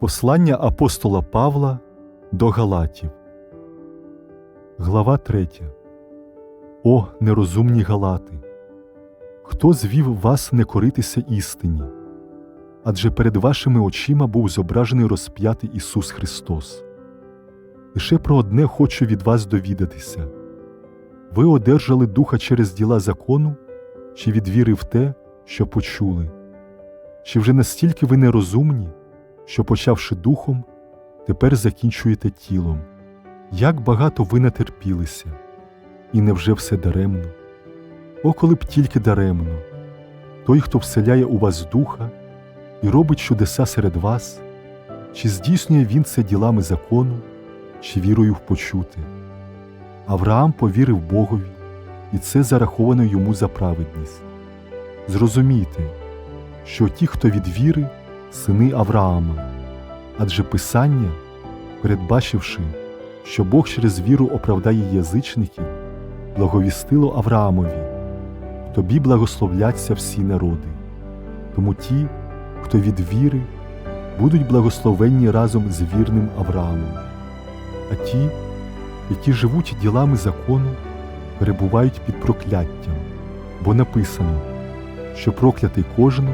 Послання апостола Павла до Галатів. Глава 3. О, нерозумні Галати! Хто звів вас не коритися істині? Адже перед вашими очима був зображений розп'ятий Ісус Христос. Лише про одне хочу від вас довідатися ви одержали духа через діла закону, чи від віри в те, що почули? Чи вже настільки ви нерозумні, що, почавши духом, тепер закінчуєте тілом? Як багато ви натерпілися, і невже все даремно? О, коли б тільки даремно, той, хто вселяє у вас духа і робить чудеса серед вас, чи здійснює він це ділами закону, чи вірою в почуте? Авраам повірив Богові, і це зараховано йому за праведність. Зрозумійте, що ті, хто від віри, сини Авраама, адже Писання, передбачивши, що Бог через віру оправдає язичників, благовістило Авраамові, тобі благословляться всі народи. Тому ті, хто від віри, будуть благословенні разом з вірним Авраамом, а ті, які живуть ділами закону, перебувають під прокляттям, бо написано, що проклятий кожен,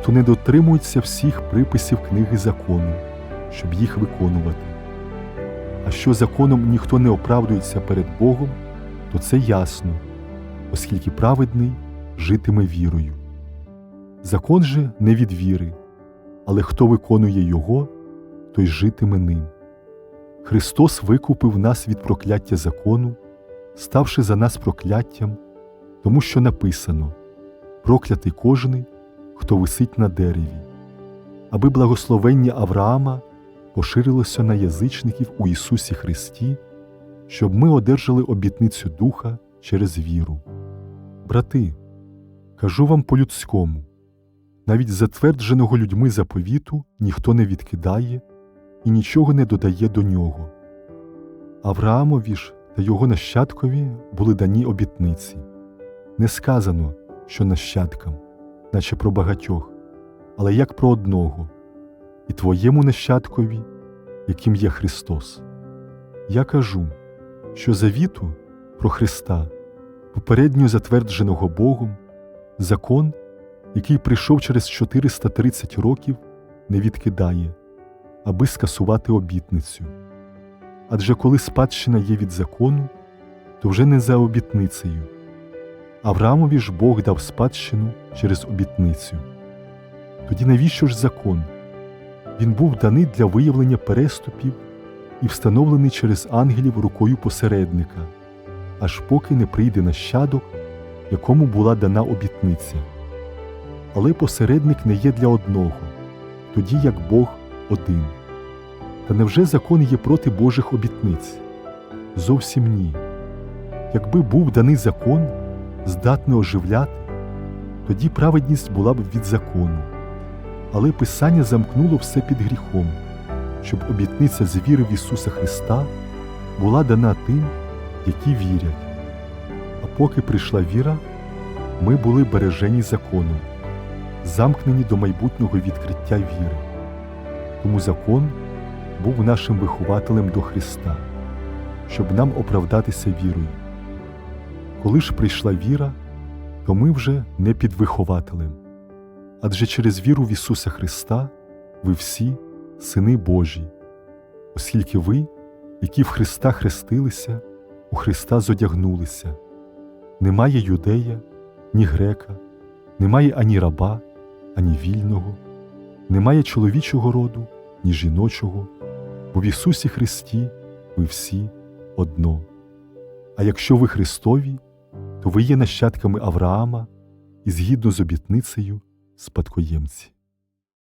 хто не дотримується всіх приписів книги закону, щоб їх виконувати. А що законом ніхто не оправдується перед Богом, то це ясно, оскільки праведний житиме вірою. Закон же не від віри, але хто виконує його, той житиме ним. Христос викупив нас від прокляття закону, ставши за нас прокляттям, тому що написано проклятий кожний, хто висить на дереві, аби благословення Авраама поширилося на язичників у Ісусі Христі, щоб ми одержали обітницю Духа через віру. Брати, кажу вам по-людському, навіть затвердженого людьми заповіту ніхто не відкидає і нічого не додає до нього. Авраамові ж та його нащадкові були дані обітниці. Не сказано, що нащадкам, наче про багатьох, але як про одного, і твоєму нащадкові, яким є Христос. Я кажу, що завіту про Христа, попередньо затвердженого Богом, закон, який прийшов через 430 років, не відкидає аби скасувати обітницю. Адже коли спадщина є від закону, то вже не за обітницею. Авраамові ж Бог дав спадщину через обітницю. Тоді навіщо ж закон? Він був даний для виявлення переступів і встановлений через ангелів рукою посередника, аж поки не прийде нащадок, якому була дана обітниця. Але посередник не є для одного, тоді як Бог один. Та невже закон є проти Божих обітниць? Зовсім ні. Якби був даний закон, здатний оживляти, тоді праведність була б від закону. Але Писання замкнуло все під гріхом, щоб обітниця з віри в Ісуса Христа була дана тим, які вірять. А поки прийшла віра, ми були бережені законом, замкнені до майбутнього відкриття віри. Тому закон був нашим вихователем до Христа, щоб нам оправдатися вірою. Коли ж прийшла віра, то ми вже не під вихователем, адже через віру в Ісуса Христа ви всі сини Божі, оскільки ви, які в Христа хрестилися, у Христа зодягнулися. Немає юдея, ні грека, немає ані раба, ані вільного, немає чоловічого роду, ні жіночого, бо в Ісусі Христі ви всі одно. А якщо ви Христові, то ви є нащадками Авраама і згідно з обітницею спадкоємці.